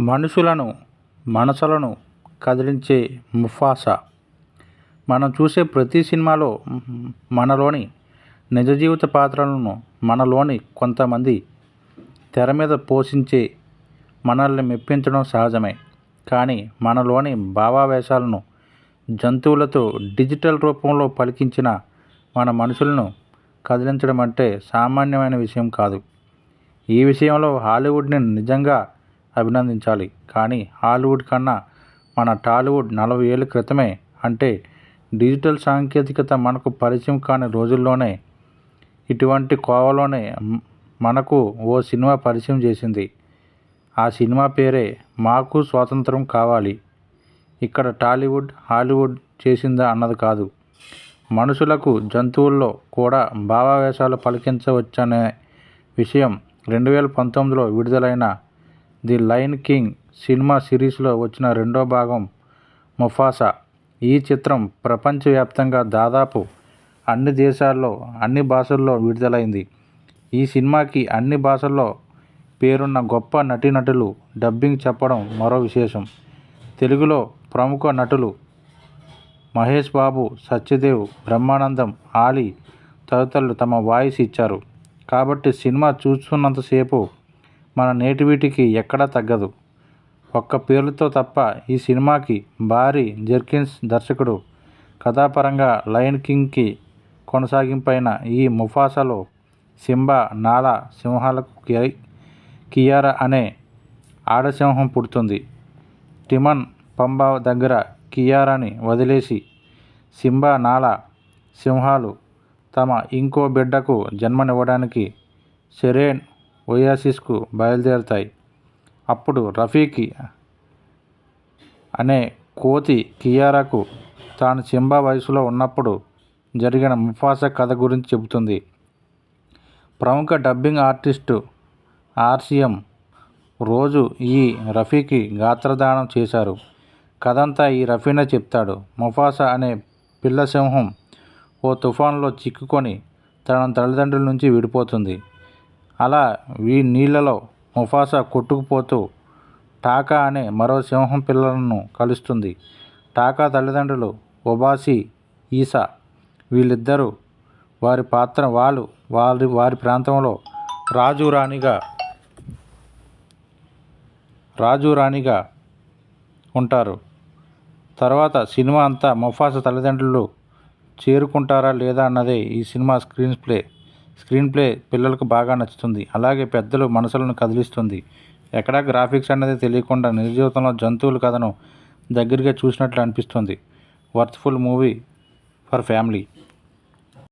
మనుషులను మనసులను కదిలించే ముఫాసా. మనం చూసే ప్రతి సినిమాలో మనలోని నిజ జీవిత పాత్రలను మనలోని కొంతమంది తెర మీద పోషించి మనల్ని మెప్పించడం సహజమే. కానీ మనలోని భావావేశాలను జంతువులతో డిజిటల్ రూపంలో పలికించిన మన మనుషులను కదిలించడం అంటే సామాన్యమైన విషయం కాదు. ఈ విషయంలో హాలీవుడ్ని నిజంగా అభినందించాలి. కానీ హాలీవుడ్ కన్నా మన టాలీవుడ్ నలభై ఏళ్ళ క్రితమే అంటే డిజిటల్ సాంకేతికత మనకు పరిచయం కాని రోజుల్లోనే ఇటువంటి కోవలోనే మనకు ఓ సినిమా పరిచయం చేసింది. ఆ సినిమా పేరే మాకు స్వాతంత్రం కావాలి. ఇక్కడ టాలీవుడ్ హాలీవుడ్ చేసిందా అన్నది కాదు. మనుషులకు జంతువుల్లో కూడా భావావేశాలు పలికించవచ్చనే విషయం రెండు వేల పంతొమ్మిదిలో విడుదలైన ది లయన్ కింగ్ సినిమా సిరీస్లో వచ్చిన రెండో భాగం ముఫాసా. ఈ చిత్రం ప్రపంచవ్యాప్తంగా దాదాపు అన్ని దేశాల్లో అన్ని భాషల్లో విడుదలైంది. ఈ సినిమాకి అన్ని భాషల్లో పేరున్న గొప్ప నటీనటులు డబ్బింగ్ చెప్పడం మరో విశేషం. తెలుగులో ప్రముఖ నటులు మహేష్ బాబు సత్యదేవ్ బ్రహ్మానందం ఆలీ తదితరులు తమ వాయిస్ ఇచ్చారు. కాబట్టి సినిమా చూస్తున్నంతసేపు మన నేటివిటీకి ఎక్కడా తగ్గదు. ఒక్క పేర్లతో తప్ప ఈ సినిమాకి భారీ జెర్కిన్స్ దర్శకుడు కథాపరంగా లయన్ కింగ్కి కొనసాగింపైన ఈ ముఫాసాలో సింబా నాలా సింహాలకు కియారా అనే ఆడసింహం పుడుతుంది. టిమన్ పంబా దగ్గర కియారాని వదిలేసి సింబా నాలా సింహాలు తమ ఇంకో బిడ్డకు జన్మనివ్వడానికి సెరేన్ ఒయాసిస్కు బయలుదేరుతాయి. అప్పుడు రఫీకి అనే కోతి కియారాకు తాను సింబా వయసులో ఉన్నప్పుడు జరిగిన ముఫాసా కథ గురించి చెబుతుంది. ప్రముఖ డబ్బింగ్ ఆర్టిస్టు ఆర్సిఎం రోజు ఈ రఫీకి గాత్రదానం చేశారు. కథంతా ఈ రఫీనే చెప్తాడు. ముఫాసా అనే పిల్ల సింహం ఓ తుఫాన్లో చిక్కుకొని తన తల్లిదండ్రుల నుంచి విడిపోతుంది. అలా వీ నీళ్ళలో ముఫాసా కొట్టుకుపోతూ టాకా అనే మరో సింహం పిల్లలను కలుస్తుంది. టాకా తల్లిదండ్రులు ఒబాసి ఈసా వీళ్ళిద్దరూ వారి పాత్ర వాళ్ళు వారి వారి ప్రాంతంలో రాజు రాణిగా రాజు రాణిగా ఉంటారు. తర్వాత సినిమా అంతా ముఫాసా తల్లిదండ్రులు చేరుకుంటారా లేదా అన్నదే ఈ cinema screenplay. Screenplay పిల్లలకు బాగా నచ్చుతుంది. అలాగే పెద్దలు మనసులను కదిలిస్తుంది. ఎక్కడా గ్రాఫిక్స్ అనేది తెలియకుండా నిజ జీవితంలో జంతువుల కథను దగ్గరగా చూసినట్లు అనిపిస్తుంది. Worthful movie for family.